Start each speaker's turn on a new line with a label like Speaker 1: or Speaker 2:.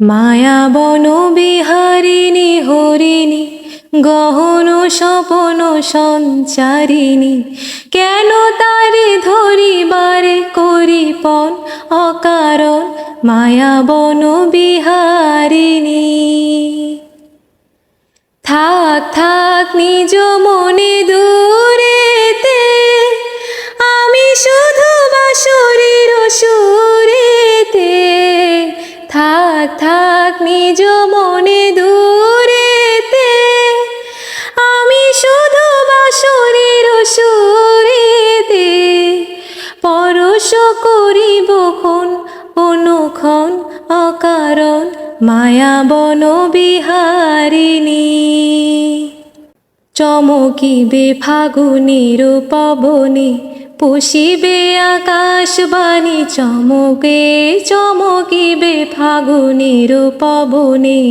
Speaker 1: মায়া বন বিহারিণী, হরিণী, গহন স্বপন সঞ্চারিণী, কেন তারে ধরিবারে করিপন অকারণ? মায়া বন বিহারিণী। থাক থাক নিজ মনে দূরেতে, আমি শুধু বাসুরের সুরেতে থাক থাক নিজ মনে দূরেতে। আমি শুধু বাসুরের সুরেতে। পরশ করিব কোন অনুক্ষণ, অকারণ, মায়া বন বিহারিণী। চমকিবে ফাগুনের পবনে পুষিবে আকাশবাণী চমকে চমকিবে ফাগুনের পবনে।